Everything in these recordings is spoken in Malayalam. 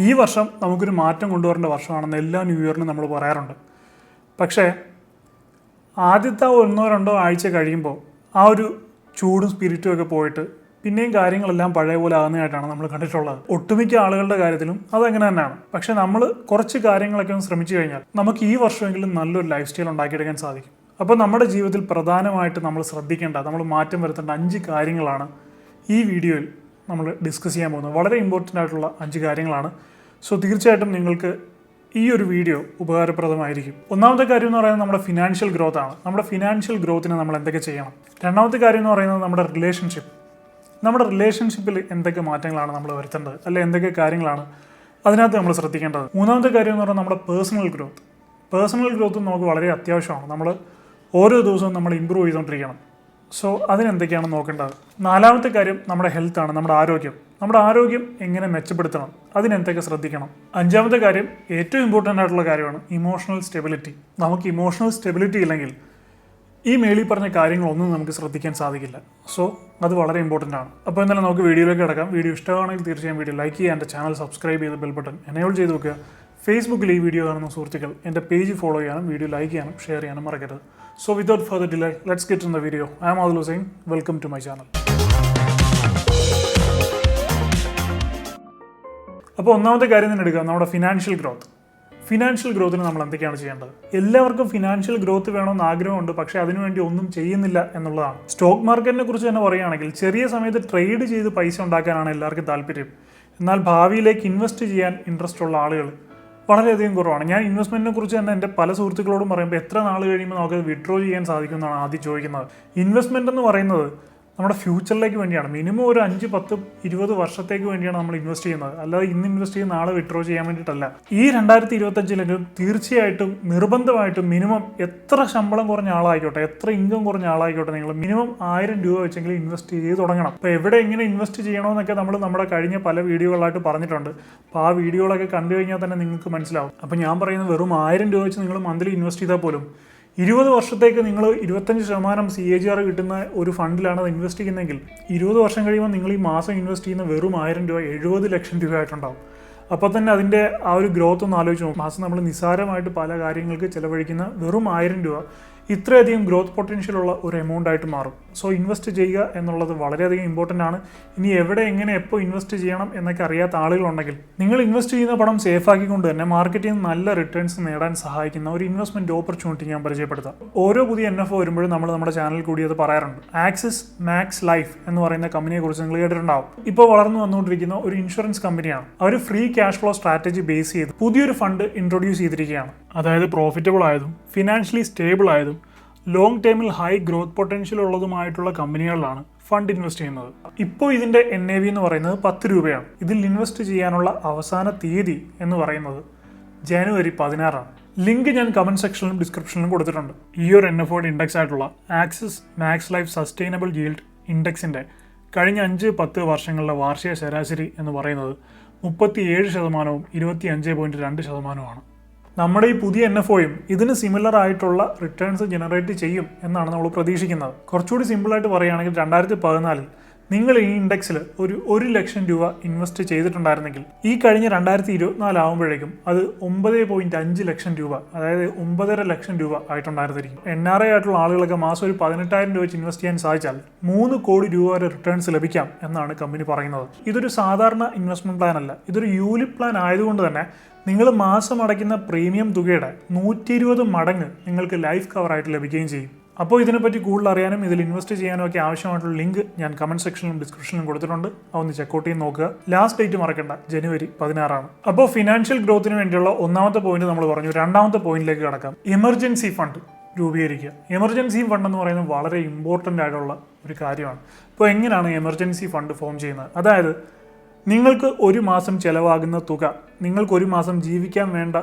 ഈ വർഷം നമുക്കൊരു മാറ്റം കൊണ്ടുവരേണ്ട വർഷമാണെന്ന് എല്ലാ ന്യൂ ഇയറിനും നമ്മൾ പറയാറുണ്ട്. പക്ഷേ ആദ്യത്തെ ഒന്നോ രണ്ടോ ആഴ്ച കഴിയുമ്പോൾ ആ ഒരു ചൂടും സ്പിരിറ്റും ഒക്കെ പോയിട്ട് പിന്നെയും കാര്യങ്ങളെല്ലാം പഴയ പോലെ ആകുന്നതായിട്ടാണ് നമ്മൾ കണ്ടിട്ടുള്ളത്. ഒട്ടുമിക്ക ആളുകളുടെ കാര്യത്തിലും അതങ്ങനെ തന്നെയാണ്. പക്ഷേ നമ്മൾ കുറച്ച് കാര്യങ്ങളൊക്കെ ഒന്ന് ശ്രമിച്ചു കഴിഞ്ഞാൽ നമുക്ക് ഈ വർഷമെങ്കിലും നല്ലൊരു ലൈഫ് സ്റ്റൈൽ ഉണ്ടാക്കിയെടുക്കാൻ സാധിക്കും. അപ്പോൾ നമ്മുടെ ജീവിതത്തിൽ പ്രധാനമായിട്ട് നമ്മൾ ശ്രദ്ധിക്കേണ്ട നമ്മൾ മാറ്റം വരുത്തേണ്ട അഞ്ച് കാര്യങ്ങളാണ് ഈ വീഡിയോയിൽ നമ്മൾ ഡിസ്കസ് ചെയ്യാൻ പോകുന്നത്. വളരെ ഇമ്പോർട്ടന്റ് ആയിട്ടുള്ള അഞ്ച് കാര്യങ്ങളാണ്. സോ തീർച്ചയായിട്ടും നിങ്ങൾക്ക് ഈ ഒരു വീഡിയോ ഉപകാരപ്രദമായിരിക്കും. ഒന്നാമത്തെ കാര്യം എന്ന് പറയുന്നത് നമ്മുടെ ഫിനാൻഷ്യൽ ഗ്രോത്ത് ആണ്. നമ്മുടെ ഫിനാൻഷ്യൽ ഗ്രോത്തിന് നമ്മൾ എന്തൊക്കെ ചെയ്യണം? രണ്ടാമത്തെ കാര്യം എന്ന് പറയുന്നത് നമ്മുടെ റിലേഷൻഷിപ്പ് നമ്മുടെ റിലേഷൻഷിപ്പിൽ എന്തൊക്കെ മാറ്റങ്ങളാണ് നമ്മൾ വരുത്തേണ്ടത്? അല്ലെ എന്തൊക്കെ കാര്യങ്ങളാണ് അതിനകത്ത് നമ്മൾ ശ്രദ്ധിക്കേണ്ടത്? മൂന്നാമത്തെ കാര്യം എന്ന് പറയുന്നത് നമ്മുടെ പേഴ്സണൽ ഗ്രോത്ത് പേഴ്സണൽ ഗ്രോത്ത് നമുക്ക് വളരെ അത്യാവശ്യമാണ്. നമ്മൾ ഓരോ ദിവസവും നമ്മൾ ഇമ്പ്രൂവ് ചെയ്തുകൊണ്ടിരിക്കണം. സോ അതിനെന്തൊക്കെയാണ് നോക്കേണ്ടത്? നാലാമത്തെ കാര്യം നമ്മുടെ ഹെൽത്താണ് നമ്മുടെ ആരോഗ്യം. നമ്മുടെ ആരോഗ്യം എങ്ങനെ മെച്ചപ്പെടുത്തണം? അതിനെന്തൊക്കെ ശ്രദ്ധിക്കണം? അഞ്ചാമത്തെ കാര്യം ഏറ്റവും ഇമ്പോർട്ടന്റ് ആയിട്ടുള്ള കാര്യമാണ് ഇമോഷണൽ സ്റ്റെബിലിറ്റി നമുക്ക് ഇമോഷണൽ സ്റ്റെബിലിറ്റി ഇല്ലെങ്കിൽ ഈ മേളിൽ പറഞ്ഞ കാര്യങ്ങളൊന്നും നമുക്ക് ശ്രദ്ധിക്കാൻ സാധിക്കില്ല. സോ അത് വളരെ ഇമ്പോർട്ടന്റ് ആണ്. അപ്പോൾ എന്തായാലും നമുക്ക് വീഡിയോയിലേക്ക് കിടക്കാം. വീഡിയോ ഇഷ്ടമാണെങ്കിൽ തീർച്ചയായും വീഡിയോ ലൈക്ക് ചെയ്യുക എന്റെ ചാനൽ സബ്സ്ക്രൈബ് ചെയ്ത് ബെൽ ബട്ടൺ എനേബിൾ ചെയ്ത് വെക്കുക. ഫേസ്ബുക്കിൽ ഈ വീഡിയോ കാണുന്ന സുഹൃത്തുക്കൾ എന്റെ പേജ് ഫോളോ ചെയ്യാനും വീഡിയോ ലൈക്ക് ചെയ്യാനും ഷെയർ ചെയ്യാനും മറക്കരുത്. So without further delay let's get in the video I am Adil Hussain welcome to my channel അപ്പോൾ ഒന്നാമത്തെ കാര്യം തന്നെ എടുക്കുക നമ്മുടെ ഫിനാൻഷ്യൽ ഗ്രോത്ത് ഫിനാൻഷ്യൽ ഗ്രോത്തിന് നമ്മൾ എന്തൊക്കെയാണ് ചെയ്യേണ്ടത്? എല്ലാവർക്കും ഫിനാൻഷ്യൽ ഗ്രോത്ത് വേണമെന്ന് ആഗ്രഹമുണ്ട് പക്ഷേ അതിനുവേണ്ടി ഒന്നും ചെയ്യുന്നില്ല എന്നുള്ളതാണ്. സ്റ്റോക്ക് മാർക്കറ്റിനെ കുറിച്ച് തന്നെ പറയുകയാണെങ്കിൽ ചെറിയ സമയത്ത് ട്രേഡ് ചെയ്ത് പൈസ ഉണ്ടാക്കാനാണ് എല്ലാവർക്കും താല്പര്യം. എന്നാൽ ഭാവിയിലേക്ക് ഇൻവെസ്റ്റ് ചെയ്യാൻ ഇൻട്രസ്റ്റ് ഉള്ള ആളുകൾ വളരെയധികം കുറവാണ്. ഞാൻ ഇൻവെസ്റ്റ്മെന്റിനെ കുറിച്ച് തന്നെ എന്റെ പല സുഹൃത്തുക്കളോടും പറയുമ്പോൾ എത്ര നാൾ കഴിയുമ്പോൾ നമുക്ക് വിഡ്രോ ചെയ്യാൻ സാധിക്കുമെന്നാണ് ആദ്യം ചോദിക്കുന്നത്. ഇൻവെസ്റ്റ്മെന്റ് എന്ന് പറയുന്നത് നമ്മുടെ ഫ്യൂച്ചറിലേക്ക് വേണ്ടിയാണ്. മിനിമം ഒരു അഞ്ച് പത്ത് ഇരുപത് വർഷത്തേക്ക് വേണ്ടിയാണ് നമ്മൾ ഇൻവെസ്റ്റ് ചെയ്യുന്നത്. അല്ലാതെ ഇന്ന് ഇൻവെസ്റ്റ് ചെയ്ത് നാളെ വിഡ്രോ ചെയ്യാൻ വേണ്ടിയിട്ടല്ല. ഈ രണ്ടായിരത്തി ഇരുപത്തഞ്ചിലെങ്കിലും തീർച്ചയായിട്ടും നിർബന്ധമായിട്ടും മിനിമം എത്ര ശമ്പളം കുറഞ്ഞ ആളായിക്കോട്ടെ എത്ര ഇൻകം കുറഞ്ഞ ആളായിക്കോട്ടെ നിങ്ങൾ മിനിമം ആയിരം രൂപ വെച്ചെങ്കിലും ഇൻവെസ്റ്റ് ചെയ്ത് തുടങ്ങണം. അപ്പോൾ എവിടെ എങ്ങനെ ഇൻവെസ്റ്റ് ചെയ്യണമെന്നൊക്കെ നമ്മൾ നമ്മുടെ കഴിഞ്ഞ പല വീഡിയോകളായിട്ട് പറഞ്ഞിട്ടുണ്ട്. അപ്പോൾ ആ വീഡിയോകളൊക്കെ കണ്ടു കഴിഞ്ഞാൽ തന്നെ നിങ്ങൾക്ക് മനസ്സിലാവും. അപ്പോൾ ഞാൻ പറയുന്നത് വെറും ആയിരം രൂപ വെച്ച് നിങ്ങൾ മന്ത്ലി ഇൻവെസ്റ്റ് ചെയ്താൽ പോലും ഇരുപത് വർഷത്തേക്ക് നിങ്ങൾ ഇരുപത്തഞ്ച് ശതമാനം സി എ ജി ആർ കിട്ടുന്ന ഒരു ഫണ്ടിലാണ് അത് ഇൻവെസ്റ്റ് ചെയ്യുന്നതെങ്കിൽ ഇരുപത് വർഷം കഴിയുമ്പോൾ നിങ്ങൾ ഈ മാസം ഇൻവെസ്റ്റ് ചെയ്യുന്ന വെറും ആയിരം രൂപ എഴുപത് ലക്ഷം രൂപ ആയിട്ടുണ്ടാവും. അപ്പോൾ തന്നെ അതിന്റെ ആ ഒരു ഗ്രോത്ത് ഒന്ന് ആലോചിച്ച് നോക്കും. മാസം നമ്മൾ നിസ്സാരമായിട്ട് പല കാര്യങ്ങൾക്ക് ചിലവഴിക്കുന്ന വെറും ആയിരം രൂപ ഇത്രയധികം ഗ്രോത്ത് പൊട്ടൻഷ്യൽ ഉള്ള ഒരു എമൗണ്ട് ആയിട്ട് മാറും. സോ ഇൻവെസ്റ്റ് ചെയ്യുക എന്നുള്ളത് വളരെയധികം ഇമ്പോർട്ടന്റ് ആണ്. ഇനി എവിടെ എങ്ങനെ എപ്പോൾ ഇൻവെസ്റ്റ് ചെയ്യണം എന്നൊക്കെ അറിയാത്ത ആളുകളുണ്ടെങ്കിൽ നിങ്ങൾ ഇൻവെസ്റ്റ് ചെയ്യുന്ന പണം സേഫ് ആക്കിക്കൊണ്ട് തന്നെ മാർക്കറ്റിൽ നിന്ന് നല്ല റിട്ടേൺസ് നേടാൻ സഹായിക്കുന്ന ഒരു ഇൻവെസ്റ്റ്മെന്റ് ഓപ്പർച്യൂണിറ്റി ഞാൻ പരിചയപ്പെടുത്താം. ഓരോ പുതിയ എൻ എഫ് വരുമ്പോഴും നമ്മൾ നമ്മുടെ ചാനൽ കൂടി അത് പറയാറുണ്ട്. ആക്സിസ് മാക്സ് ലൈഫ് എന്ന് പറയുന്ന കമ്പനിയെക്കുറിച്ച് നിങ്ങൾ കേട്ടിട്ടുണ്ടാവും. ഇപ്പോൾ വളർന്നു വന്നുകൊണ്ടിരിക്കുന്ന ഒരു ഇൻഷുറൻസ് കമ്പനിയാണ് അവർ free cash flow strategy base ചെയ്ത് പുതിയൊരു ഫണ്ട് ഇൻട്രൊഡ്യൂസ് ചെയ്തിരിക്കുകയാണ്. അതായത് പ്രോഫിറ്റബിൾ ആയതും ഫിനാൻഷ്യലി സ്റ്റേബിൾ ആയതും ലോങ് ടേമിൽ ഹൈ ഗ്രോത്ത് പൊട്ടൻഷ്യൽ ഉള്ളതുമായിട്ടുള്ള കമ്പനികളിലാണ് ഫണ്ട് ഇൻവെസ്റ്റ് ചെയ്യുന്നത്. ഇപ്പോൾ ഇതിന്റെ എൻ എ വി എന്ന് പറയുന്നത് പത്ത് രൂപയാണ്. ഇതിൽ ഇൻവെസ്റ്റ് ചെയ്യാനുള്ള അവസാന തീയതി എന്ന് പറയുന്നത് ജനുവരി പതിനാറാണ്. ലിങ്ക് ഞാൻ കമന്റ് സെക്ഷനിലും ഡിസ്ക്രിപ്ഷനിലും കൊടുത്തിട്ടുണ്ട്. ഈ ഒരു എൻ എഫ് ഇൻഡെക്സ് ആയിട്ടുള്ള ആക്സിസ് മാക്സ് ലൈഫ് സസ്റ്റൈനബിൾ ഗീൽഡ് ഇൻഡെക്സിന്റെ കഴിഞ്ഞ അഞ്ച് പത്ത് വർഷങ്ങളിലെ വാർഷിക ശരാശരി എന്ന് പറയുന്നത് മുപ്പത്തിയേഴ് ശതമാനവും ഇരുപത്തി അഞ്ച് പോയിന്റ് രണ്ട് ശതമാനവുമാണ്. നമ്മുടെ ഈ പുതിയ എൻ എഫ് ഒയും ഇതിന് സിമിലർ ആയിട്ടുള്ള റിട്ടേൺസ് ജനറേറ്റ് ചെയ്യും എന്നാണ് നമ്മൾ പ്രതീക്ഷിക്കുന്നത്. കുറച്ചുകൂടി സിമ്പിളായിട്ട് പറയുകയാണെങ്കിൽ രണ്ടായിരത്തി പതിനാലിൽ നിങ്ങൾ ഈ ഇൻഡെക്സിൽ ഒരു ഒരു ലക്ഷം രൂപ ഇൻവെസ്റ്റ് ചെയ്തിട്ടുണ്ടായിരുന്നെങ്കിൽ ഈ കഴിഞ്ഞ രണ്ടായിരത്തി ഇരുപത്തിനാല് ആകുമ്പോഴേക്കും അത് ഒമ്പത് പോയിന്റ് അഞ്ച് ലക്ഷം രൂപ അതായത് ഒമ്പതര ലക്ഷം രൂപ ആയിട്ടുണ്ടായിരുന്നിരിക്കും. എൻ ആർ ഐ ആയിട്ടുള്ള ആളുകളൊക്കെ മാസം ഒരു പതിനെട്ടായിരം രൂപ വെച്ച് ഇൻവെസ്റ്റ് ചെയ്യാൻ സാധിച്ചാൽ മൂന്ന് കോടി രൂപ വരെ റിട്ടേൺസ് ലഭിക്കാം എന്നാണ് കമ്പനി പറയുന്നത്. ഇതൊരു സാധാരണ ഇൻവെസ്റ്റ്മെന്റ് പ്ലാൻ അല്ല. ഇതൊരു യൂലി പ്ലാൻ ആയതുകൊണ്ട് തന്നെ നിങ്ങൾ മാസം അടയ്ക്കുന്ന പ്രീമിയം തുകയുടെ നൂറ്റി ഇരുപത് മടങ്ങ് നിങ്ങൾക്ക് ലൈഫ് കവറായിട്ട് ലഭിക്കുകയും ചെയ്യും. അപ്പോൾ ഇതിനെപ്പറ്റി കൂടുതൽ അറിയാനും ഇതിൽ ഇൻവെസ്റ്റ് ചെയ്യാനും ഒക്കെ ആവശ്യമായിട്ടുള്ള ലിങ്ക് ഞാൻ കമന്റ് സെക്ഷനിലും ഡിസ്ക്രിപ്ഷനിലും കൊടുത്തിട്ടുണ്ട്. അതൊന്ന് ചെക്കൗട്ട് ചെയ്ത് നോക്കുക. ലാസ്റ്റ് ഡേറ്റ് മറക്കണ്ട. ജനുവരി പതിനാറാണ്. അപ്പോൾ ഫിനാൻഷ്യൽ ഗ്രോത്തിന് വേണ്ടിയുള്ള ഒന്നാമത്തെ പോയിന്റ് നമ്മൾ പറഞ്ഞു. രണ്ടാമത്തെ പോയിന്റിലേക്ക് കടക്കാം. എമർജൻസി ഫണ്ട് രൂപീകരിക്കുക. എമർജൻസി ഫണ്ട് എന്ന് പറയുന്നത് വളരെ ഇമ്പോർട്ടന്റ് ആയിട്ടുള്ള ഒരു കാര്യമാണ്. ഇപ്പോൾ എങ്ങനെയാണ് എമർജൻസി ഫണ്ട് ഫോം ചെയ്യുന്നത്? അതായത് നിങ്ങൾക്ക് ഒരു മാസം ചിലവാകുന്ന തുക നിങ്ങൾക്ക് ഒരു മാസം ജീവിക്കാൻ വേണ്ട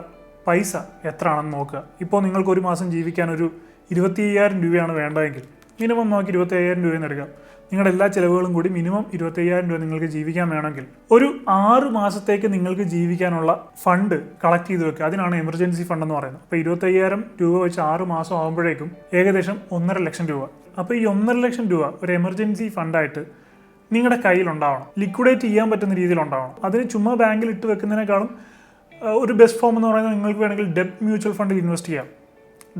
പൈസ എത്രയാണെന്ന് നോക്കുക. ഇപ്പോൾ നിങ്ങൾക്ക് ഒരു മാസം ജീവിക്കാൻ ഒരു ഇരുപത്തി അയ്യായിരം രൂപയാണ് വേണ്ടതെങ്കിൽ മിനിമം നോക്കി ഇരുപത്തി അയ്യായിരം രൂപയെന്ന് എടുക്കാം. നിങ്ങളുടെ എല്ലാ ചിലവുകളും കൂടി മിനിമം ഇരുപത്തി അയ്യായിരം രൂപ നിങ്ങൾക്ക് ജീവിക്കാൻ വേണമെങ്കിൽ ഒരു ആറ് മാസത്തേക്ക് നിങ്ങൾക്ക് ജീവിക്കാനുള്ള ഫണ്ട് കളക്ട് ചെയ്ത് വെക്കുക. അതിനാണ് എമർജൻസി ഫണ്ട് എന്ന് പറയുന്നത്. അപ്പോൾ ഇരുപത്തി അയ്യായിരം രൂപ വെച്ച് ആറ് മാസം ആകുമ്പോഴേക്കും ഏകദേശം ഒന്നര ലക്ഷം രൂപ. അപ്പോൾ ഈ ഒന്നര ലക്ഷം രൂപ ഒരു എമർജൻസി ഫണ്ടായിട്ട് നിങ്ങളുടെ കയ്യിലുണ്ടാവണം. ലിക്വിഡേറ്റ് ചെയ്യാൻ പറ്റുന്ന രീതിയിൽ ഉണ്ടാവണം അതിന് ചുമ്മാ ബാങ്കിൽ ഇട്ട് വെക്കുന്നതിനേക്കാളും ഒരു ബെസ്റ്റ് ഫോം എന്ന് പറയുന്നത് നിങ്ങൾക്ക് വേണമെങ്കിൽ ഡെപ്റ്റ് മ്യൂച്വൽ ഫണ്ടിൽ ഇൻവെസ്റ്റ് ചെയ്യാം.